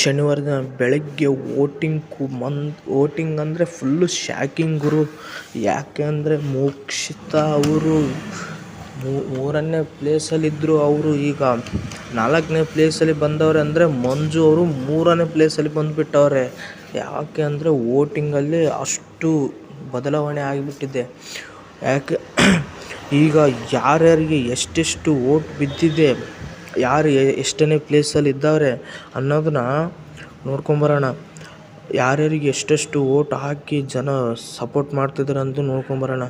ಶನಿವಾರ ದಿನ ಬೆಳಗ್ಗೆ ವೋಟಿಂಗ್ ಕು ಮಂದ್, ವೋಟಿಂಗ್ ಅಂದರೆ ಫುಲ್ಲು ಶಾಕಿಂಗ್ ಗುರು. ಯಾಕೆ ಅಂದರೆ ಮೋಕ್ಷಿತ ಅವರು. ಮೂರನೇ ಪ್ಲೇಸಲ್ಲಿದ್ದರು ಅವರು ಈಗ. ನಾಲ್ಕನೇ ಪ್ಲೇಸಲ್ಲಿ ಬಂದವ್ರೆ ಅಂದರೆ ಮಂಜು ಅವರು ಮೂರನೇ ಪ್ಲೇಸಲ್ಲಿ ಬಂದುಬಿಟ್ಟವ್ರೆ. ಯಾಕೆ ಅಂದರೆ ವೋಟಿಂಗಲ್ಲಿ ಅಷ್ಟು ಬದಲಾವಣೆ ಆಗಿಬಿಟ್ಟಿದೆ. ಯಾಕೆ, ಈಗ ಯಾರ್ಯಾರಿಗೆ ಎಷ್ಟೆಷ್ಟು ವೋಟ್ ಬಿದ್ದಿದೆ ಯಾರು ಎಷ್ಟನೇ ಪ್ಲೇಸಲ್ಲಿ ಇದ್ದಾರೆ ಅನ್ನೋದನ್ನ ನೋಡ್ಕೊಂಬರೋಣ. ಯಾರ್ಯಾರಿಗೆ ಎಷ್ಟೆಷ್ಟು ವೋಟ್ ಹಾಕಿ ಜನ ಸಪೋರ್ಟ್ ಮಾಡ್ತಿದ್ದಾರೆ ಅಂತ ನೋಡ್ಕೊಂಬರೋಣ.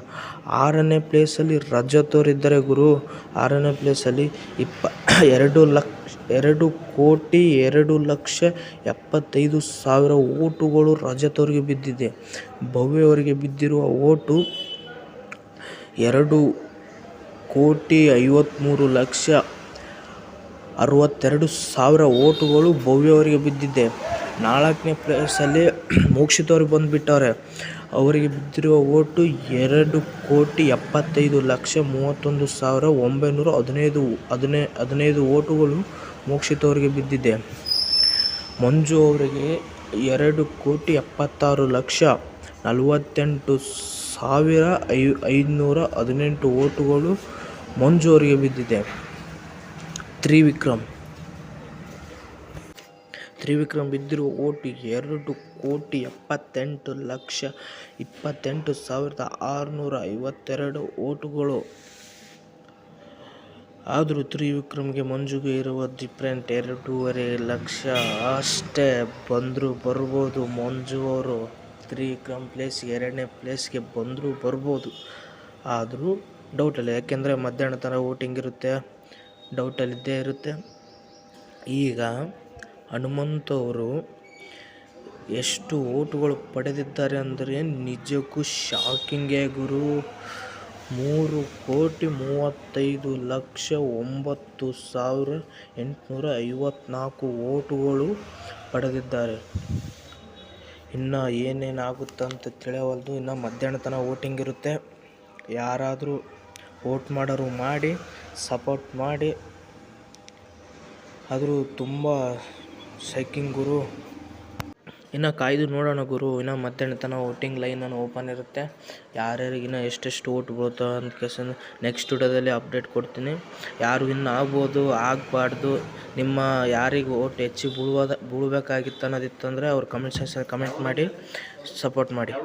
ಆರನೇ ಪ್ಲೇಸಲ್ಲಿ ರಜತ್ ಅವ್ರು ಇದ್ದಾರೆ ಗುರು. ಆರನೇ ಪ್ಲೇಸಲ್ಲಿ ಇಪ್ಪ ಎರಡು ಲಕ್ಷ, ಎರಡು ಕೋಟಿ ಎರಡು ಲಕ್ಷ ಎಪ್ಪತ್ತೈದು ಸಾವಿರ ವೋಟುಗಳು ರಜತ್ ಬಿದ್ದಿದೆ. ಭವ್ಯವರಿಗೆ ಬಿದ್ದಿರುವ ವೋಟು ಎರಡು ಕೋಟಿ ಐವತ್ತ್ಮೂರು ಲಕ್ಷ ಅರವತ್ತೆರಡು ಸಾವಿರ ವೋಟುಗಳು ಭವ್ಯವರಿಗೆ ಬಿದ್ದಿದೆ. ನಾಲ್ಕನೇ ಪ್ಲೇಸಲ್ಲಿ ಮೋಕ್ಷಿತ್ ಅವ್ರಿಗೆ ಬಂದುಬಿಟ್ಟವ್ರೆ. ಅವರಿಗೆ ಬಿದ್ದಿರುವ ವೋಟು ಎರಡು ಕೋಟಿ ಎಪ್ಪತ್ತೈದು ಲಕ್ಷ ಮೂವತ್ತೊಂದು ಸಾವಿರ ಒಂಬೈನೂರ ಹದಿನೈದು, ಹದಿನೈ, ಹದಿನೈದು ವೋಟುಗಳು ಮೋಕ್ಷಿತ್ ಅವರಿಗೆ ಬಿದ್ದಿದೆ. ಮಂಜು ಅವರಿಗೆ ಎರಡು ಕೋಟಿ ಎಪ್ಪತ್ತಾರು ಲಕ್ಷ ನಲವತ್ತೆಂಟು ಸಾವಿರ ಐ ಐದುನೂರ ಹದಿನೆಂಟು ವೋಟುಗಳು ಮಂಜು ಅವರಿಗೆ ಬಿದ್ದಿದೆ. ತ್ರಿವಿಕ್ರಮ್. ತ್ರಿವಿಕ್ರಮ್ ಬಿದ್ದಿರುವ ಓಟಿ ಎರಡು ಕೋಟಿ ಎಪ್ಪತ್ತೆಂಟು ಲಕ್ಷ ಇಪ್ಪತ್ತೆಂಟು ಸಾವಿರದ ಆರುನೂರ ಐವತ್ತೆರಡು ಓಟುಗಳು. ಆದರೂ ತ್ರಿವಿಕ್ರಮ್ಗೆ ಮಂಜುಗೆ ಇರುವ ಡಿಫ್ರೆಂಟ್ ಎರಡೂವರೆ ಲಕ್ಷ ಅಷ್ಟೇ ಬಂದರೂ ಬರ್ಬೋದು. ಮಂಜು ಅವರು ತ್ರಿವಿಕ್ರಮ್ ಪ್ಲೇಸ್ಗೆ ಎರಡನೇ ಪ್ಲೇಸ್ಗೆ ಬಂದರೂ ಬರ್ಬೋದು. ಆದರೂ ಡೌಟಲ್ಲ ಯಾಕೆಂದರೆ ಮಧ್ಯಾಹ್ನ ತನಕ ವೋಟಿಂಗ್ ಇರುತ್ತೆ. ಡೌಟಲ್ಲಿದ್ದೇ ಇರುತ್ತೆ. ಈಗ ಹನುಮಂತವರು ಎಷ್ಟು ಓಟುಗಳು ಪಡೆದಿದ್ದಾರೆ ಅಂದರೆ ನಿಜಕ್ಕೂ ಶಾಕಿಂಗೇ ಗುರು. ಮೂರು ಕೋಟಿ ಮೂವತ್ತೈದು ಲಕ್ಷ ಒಂಬತ್ತು ಸಾವಿರ ಎಂಟುನೂರ ಐವತ್ನಾಲ್ಕು ಓಟುಗಳು ಪಡೆದಿದ್ದಾರೆ. ಇನ್ನು ಏನೇನಾಗುತ್ತಂತ ತಿಳಿಯವಲ್ದು ಇನ್ನು ಮಧ್ಯಾಹ್ನ ತನಕ ವೋಟಿಂಗ್ ಇರುತ್ತೆ. ಯಾರಾದರೂ ವೋಟ್ ಮಾಡೋರು ಮಾಡಿ, ಸಪೋರ್ಟ್ ಮಾಡಿ ಆದರೂ ತುಂಬ ಸೈಕಿಂಗ್ ಗುರು. ಇನ್ನು ಕಾಯ್ದು ನೋಡೋಣ ಗುರು. ಇನ್ನು ಮಧ್ಯಾಹ್ನ ತನಕ ವೋಟಿಂಗ್ ಲೈನ್ ಅನ್ನು ಓಪನ್ ಇರುತ್ತೆ. ಯಾರ್ಯಾರಿಗೆ ಇನ್ನು ಎಷ್ಟೆಷ್ಟು ಓಟ್ ಬೀಳ್ತಾವೆ ಅಂತ ಕೇಸನ್ ನೆಕ್ಸ್ಟ್ ವಿಡಿಯೋದಲ್ಲಿ ಅಪ್ಡೇಟ್ ಕೊಡ್ತೀನಿ. ಯಾರು ಇನ್ನು ಆಗ್ಬೋದು, ಆಗಬಾರ್ದು, ನಿಮ್ಮ ಯಾರಿಗೆ ವೋಟ್ ಹೆಚ್ಚಿಗೆ ಬೀಳುವ ಬೀಳ್ಬೇಕಾಗಿತ್ತು ಅನ್ನೋದಿತ್ತಂದರೆ ಅವ್ರು ಕಮೆಂಟ್ ಸೆಕ್ಷನ್ ಕಮೆಂಟ್ ಮಾಡಿ ಸಪೋರ್ಟ್ ಮಾಡಿ.